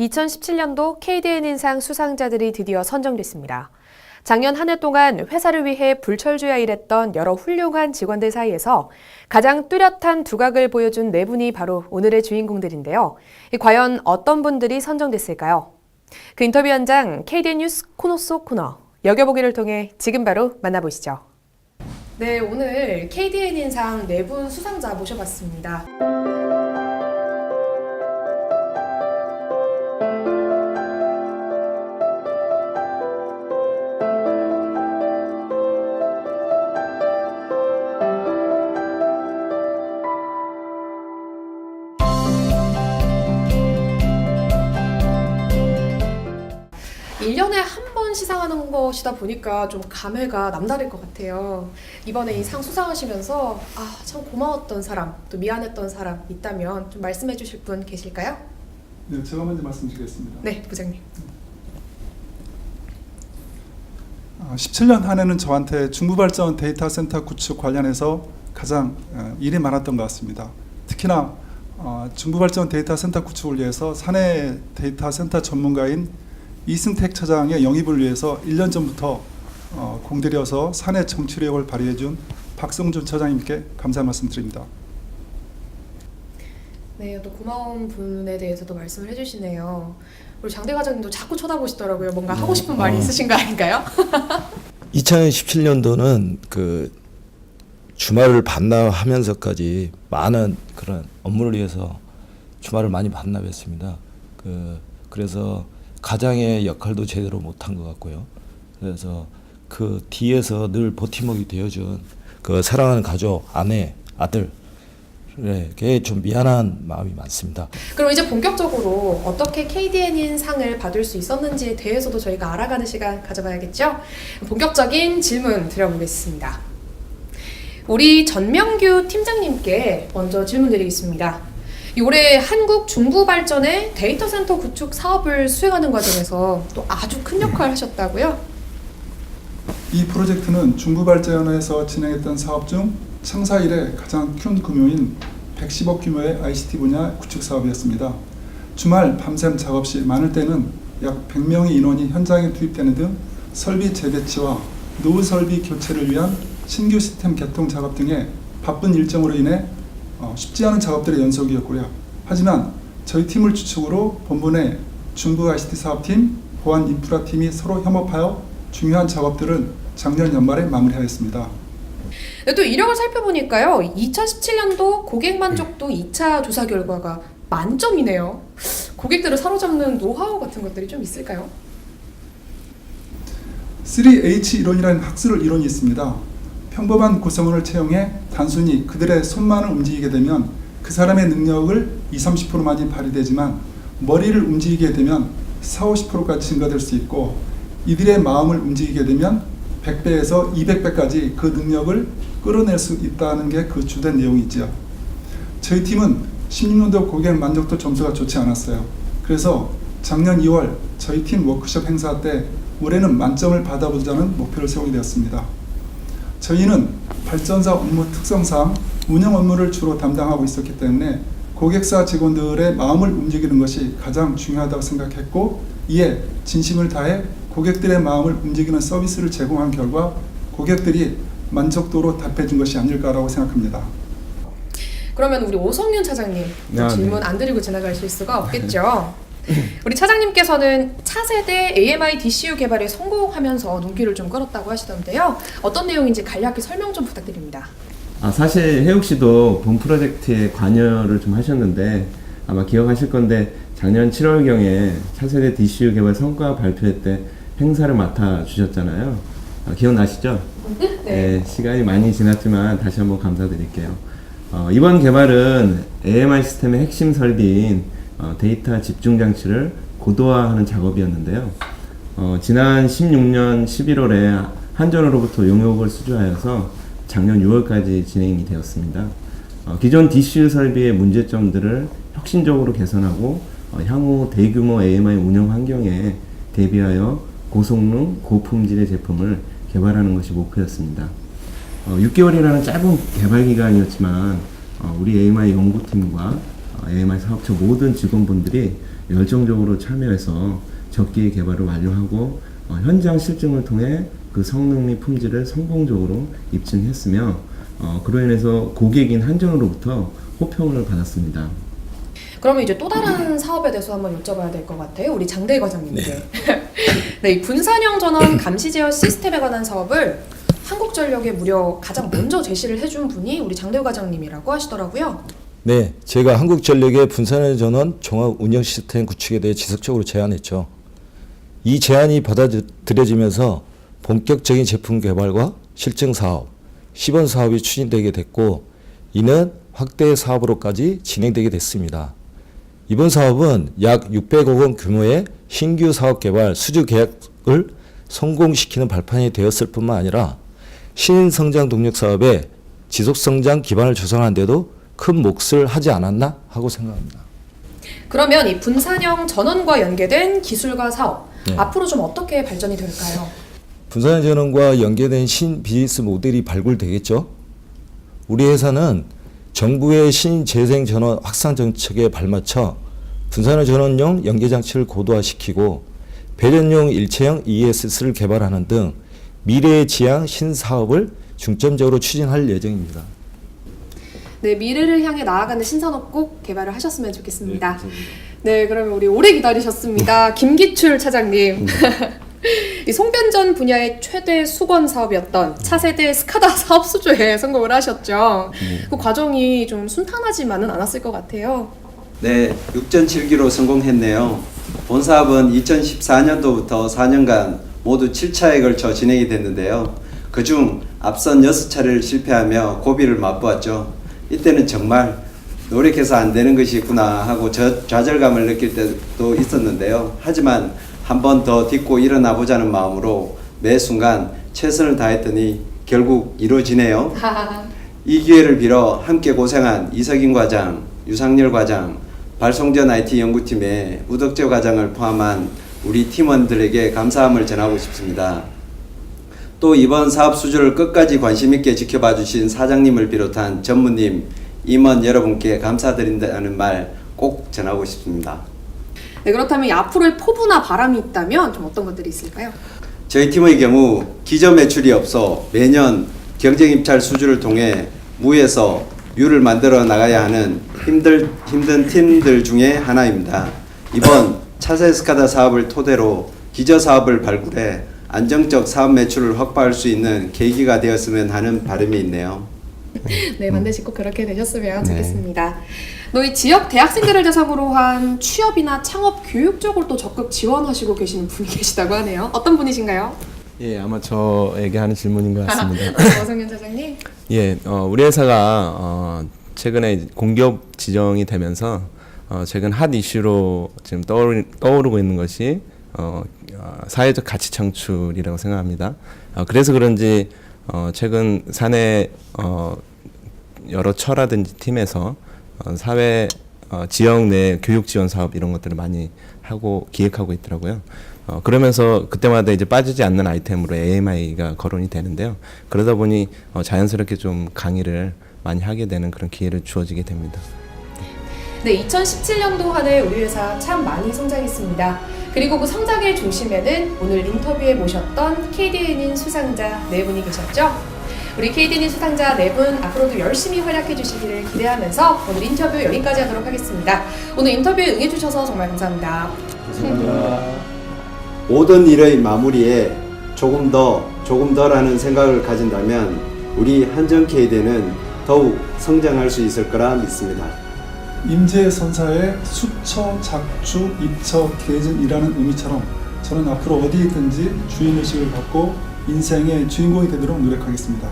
2017년도 KDN 인상 수상자들이 드디어 선정됐습니다. 작년 한 해 동안 회사를 위해 불철주야 일했던 여러 훌륭한 직원들 사이에서 가장 뚜렷한 두각을 보여준 네 분이 바로 오늘의 주인공들인데요. 이 과연 어떤 분들이 선정됐을까요? 그 인터뷰 현장 KDN 뉴스 코너 속 코너 여겨보기를 통해 지금 바로 만나보시죠. 네, 오늘 KDN 인상 네 분 수상자 모셔봤습니다. 것이다 보니까 좀 감회가 남다를 것 같아요. 이번에 이 상 수상하시면서 아, 참 고마웠던 사람, 또 미안했던 사람 있다면 좀 말씀해 주실 분 계실까요? 네, 제가 먼저 말씀드리겠습니다. 네, 부장님. 아, 17년 한 해는 저한테 중부발전 데이터 센터 구축 관련해서 가장 어, 일이 많았던 것 같습니다. 특히나 어, 중부발전 데이터 센터 구축을 위해서 사내 데이터 센터 전문가인 이승택 차장의 영입을 위해서 1년 전부터 어, 공들여서 사내 정치력을 발휘해준 박성준 차장님께 감사 말씀드립니다. 네, 또 고마운 분에 대해서도 말씀을 해주시네요. 우리 장대 과장님도 자꾸 쳐다보시더라고요. 뭔가 하고 싶은 말이 어. 있으신 거 아닌가요? 2017년도는 그 주말을 반납하면서까지 많은 그런 업무를 위해서 주말을 많이 반납했습니다. 그 그래서 가장의 역할도 제대로 못한 것 같고요. 그래서 그 뒤에서 늘 버팀목이 되어준 그 사랑하는 가족, 아내, 아들에게 좀 미안한 마음이 많습니다. 그럼 이제 본격적으로 어떻게 KDN인 상을 받을 수 있었는지에 대해서도 저희가 알아가는 시간 가져봐야겠죠? 본격적인 질문 드려보겠습니다. 우리 전명규 팀장님께 먼저 질문 드리겠습니다. 이 올해 한국 중부 발전의 데이터 센터 구축 사업을 수행하는 과정에서 또 아주 큰 역할을 하셨다고요? 이 프로젝트는 중부 발전에서 진행했던 사업 중 창사 이래 가장 큰 규모인 110억 규모의 ICT 분야 구축 사업이었습니다. 주말 밤샘 작업 시 많을 때는 약 100명의 인원이 현장에 투입되는 등 설비 재배치와 노후 설비 교체를 위한 신규 시스템 개통 작업 등의 바쁜 일정으로 인해 어, 쉽지 않은 작업들의 연속이었고요. 하지만 저희 팀을 주축으로 본부 내 중부 ICT 사업팀, 보안 인프라 팀이 서로 협업하여 중요한 작업들을 작년 연말에 마무리하였습니다. 네, 또 이력을 살펴보니까요. 2017년도 고객 만족도 2차 조사 결과가 만점이네요. 고객들을 사로잡는 노하우 같은 것들이 좀 있을까요? 3H 이론이라는 학술 이론이 있습니다. 평범한 구성원을 채용해 단순히 그들의 손만을 움직이게 되면 그 사람의 능력을 20, 30%만이 발휘되지만 머리를 움직이게 되면 4, 50%까지 증가될 수 있고 이들의 마음을 움직이게 되면 100배에서 200배까지 그 능력을 끌어낼 수 있다는 게 그 주된 내용이지요. 저희 팀은 16년도 고객 만족도 점수가 좋지 않았어요. 그래서 작년 2월 저희 팀 워크숍 행사 때 올해는 만점을 받아보자는 목표를 세우게 되었습니다. 저희는 발전사 업무 특성상 운영 업무를 주로 담당하고 있었기 때문에 고객사 직원들의 마음을 움직이는 것이 가장 중요하다고 생각했고 이에 진심을 다해 고객들의 마음을 움직이는 서비스를 제공한 결과 고객들이 만족도로 답해 준 것이 아닐까라고 생각합니다. 그러면 우리 오성윤 차장님 또 아, 질문 네. 안 드리고 지나가실 수가 없겠죠. 우리 차장님께서는 차세대 AMI DCU 개발에 성공하면서 눈길을 좀 끌었다고 하시던데요. 어떤 내용인지 간략히 설명 좀 부탁드립니다. 아, 사실 혜욱 씨도 본 프로젝트에 관여를 좀 하셨는데 아마 기억하실 건데 작년 7월경에 차세대 DCU 개발 성과 발표회 때 행사를 맡아 주셨잖아요. 아, 기억나시죠? 네, 시간이 많이 지났지만 다시 한번 감사드릴게요. 어, 이번 개발은 AMI 시스템의 핵심 설비인 어, 데이터 집중 장치를 고도화하는 작업이었는데요. 어, 지난 16년 11월에 한전으로부터 용역을 수주하여서 작년 6월까지 진행이 되었습니다. 어, 기존 DCU 설비의 문제점들을 혁신적으로 개선하고 어, 향후 대규모 AMI 운영 환경에 대비하여 고성능, 고품질의 제품을 개발하는 것이 목표였습니다. 어, 6개월이라는 짧은 개발 기간이었지만 어, 우리 AMI 연구팀과 어, AMI 사업처 모든 직원분들이 열정적으로 참여해서 적기의 개발을 완료하고 어, 현장 실증을 통해 그 성능 및 품질을 성공적으로 입증했으며 어, 그로 인해서 고객인 한전으로부터 호평을 받았습니다. 그러면 이제 또 다른 사업에 대해서 한번 여쭤봐야 될 것 같아요. 우리 장대 과장님께. 네, 이 분산형 전원 감시 제어 시스템에 관한 사업을 한국전력에 무려 가장 먼저 제시를 해준 분이 우리 장대 과장님이라고 하시더라고요. 네, 제가 한국전력의 분산의 전원 종합 운영 시스템 구축에 대해 지속적으로 제안했죠. 이 제안이 받아들여지면서 본격적인 제품 개발과 실증 사업, 시범 사업이 추진되게 됐고 이는 확대 사업으로까지 진행되게 됐습니다. 이번 사업은 약 600억 원 규모의 신규 사업 개발 수주 계약을 성공시키는 발판이 되었을 뿐만 아니라 신성장 동력 사업의 지속 성장 기반을 조성하는 데도 큰 몫을 하지 않았나 하고 생각합니다. 그러면 이 분산형 전원과 연계된 기술과 사업 네. 앞으로 좀 어떻게 발전이 될까요? 분산 전원과 연계된 신 비즈니스 모델이 발굴되겠죠. 우리 회사는 정부의 신재생 전원 확산 정책에 발맞춰 분산의 전원용 연계 장치를 고도화시키고 배전용 일체형 ESS를 개발하는 등 미래의 지향 신사업을 중점적으로 추진할 예정입니다. 네, 미래를 향해 나아가는 신산업 꼭 개발을 하셨으면 좋겠습니다. 네, 그러면 우리 오래 기다리셨습니다. 김기출 차장님. 이 송변전 분야의 최대 수건 사업이었던 차세대 스카다 사업 수주에 성공을 하셨죠. 그 과정이 좀 순탄하지만은 않았을 것 같아요. 네, 6.7기로 성공했네요. 본 사업은 2014년도부터 4년간 모두 7차에 걸쳐 진행이 됐는데요. 그중 앞선 6차례를 실패하며 고비를 맛보았죠. 이때는 정말 노력해서 안 되는 것이 있구나 하고 저, 좌절감을 느낄 때도 있었는데요. 하지만 한 번 더 딛고 일어나 보자는 마음으로 매 순간 최선을 다했더니 결국 이루어지네요. 이 기회를 빌어 함께 고생한 이석인 과장, 유상열 과장, 발송전 IT 연구팀의 우덕재 과장을 포함한 우리 팀원들에게 감사함을 전하고 싶습니다. 또 이번 사업 수주를 끝까지 관심 있게 지켜봐 주신 사장님을 비롯한 전무님, 임원 여러분께 감사드린다는 말 꼭 전하고 싶습니다. 네, 그렇다면 이 앞으로의 포부나 바람이 있다면 좀 어떤 것들이 있을까요? 저희 팀의 경우 기존 매출이 없어 매년 경쟁 입찰 수주를 통해 무에서 유를 만들어 나가야 하는 힘들, 힘든 팀들 중에 하나입니다. 이번 차세 스카다 사업을 토대로 기저 사업을 발굴해 안정적 사업 매출을 확보할 수 있는 계기가 되었으면 하는 바람이 있네요. 네, 반드시 꼭 그렇게 되셨으면 좋겠습니다. 너희 지역 대학생들을 대상으로 한 취업이나 창업 교육 쪽을 또 적극 지원하시고 계시는 분이 계시다고 하네요. 어떤 분이신가요? 예, 아마 저에게 하는 질문인 것 같습니다. 어성현 차장님. 예, 어, 우리 회사가 어, 최근에 공기업 지정이 되면서 어, 최근 핫 이슈로 지금 떠오르, 떠오르고 있는 것이 어, 어, 사회적 가치 창출이라고 생각합니다. 어, 그래서 그런지 어, 최근 사내 어, 여러 처라든지 팀에서 어, 사회 어, 지역 내 교육 지원 사업 이런 것들을 많이 하고 기획하고 있더라고요. 어, 그러면서 그때마다 이제 빠지지 않는 아이템으로 AMI가 거론이 되는데요. 그러다 보니 어, 자연스럽게 좀 강의를 많이 하게 되는 그런 기회를 주어지게 됩니다. 네, 2017년도 한 해 우리 회사 참 많이 성장했습니다. 그리고 그 성장의 중심에는 오늘 인터뷰에 모셨던 KDN인 수상자 네 분이 계셨죠. 우리 KDN인 수상자 네 분 앞으로도 열심히 활약해 주시기를 기대하면서 오늘 인터뷰 여기까지 하도록 하겠습니다. 오늘 인터뷰에 응해 주셔서 정말 감사합니다. 모든 일의 마무리에 조금 더, 조금 더라는 생각을 가진다면 우리 한전 K대는 더욱 성장할 수 있을 거라 믿습니다. 임재선사의 수처, 작주, 입처, 계진이라는 의미처럼 저는 앞으로 어디든지 주인의식을 갖고 인생의 주인공이 되도록 노력하겠습니다.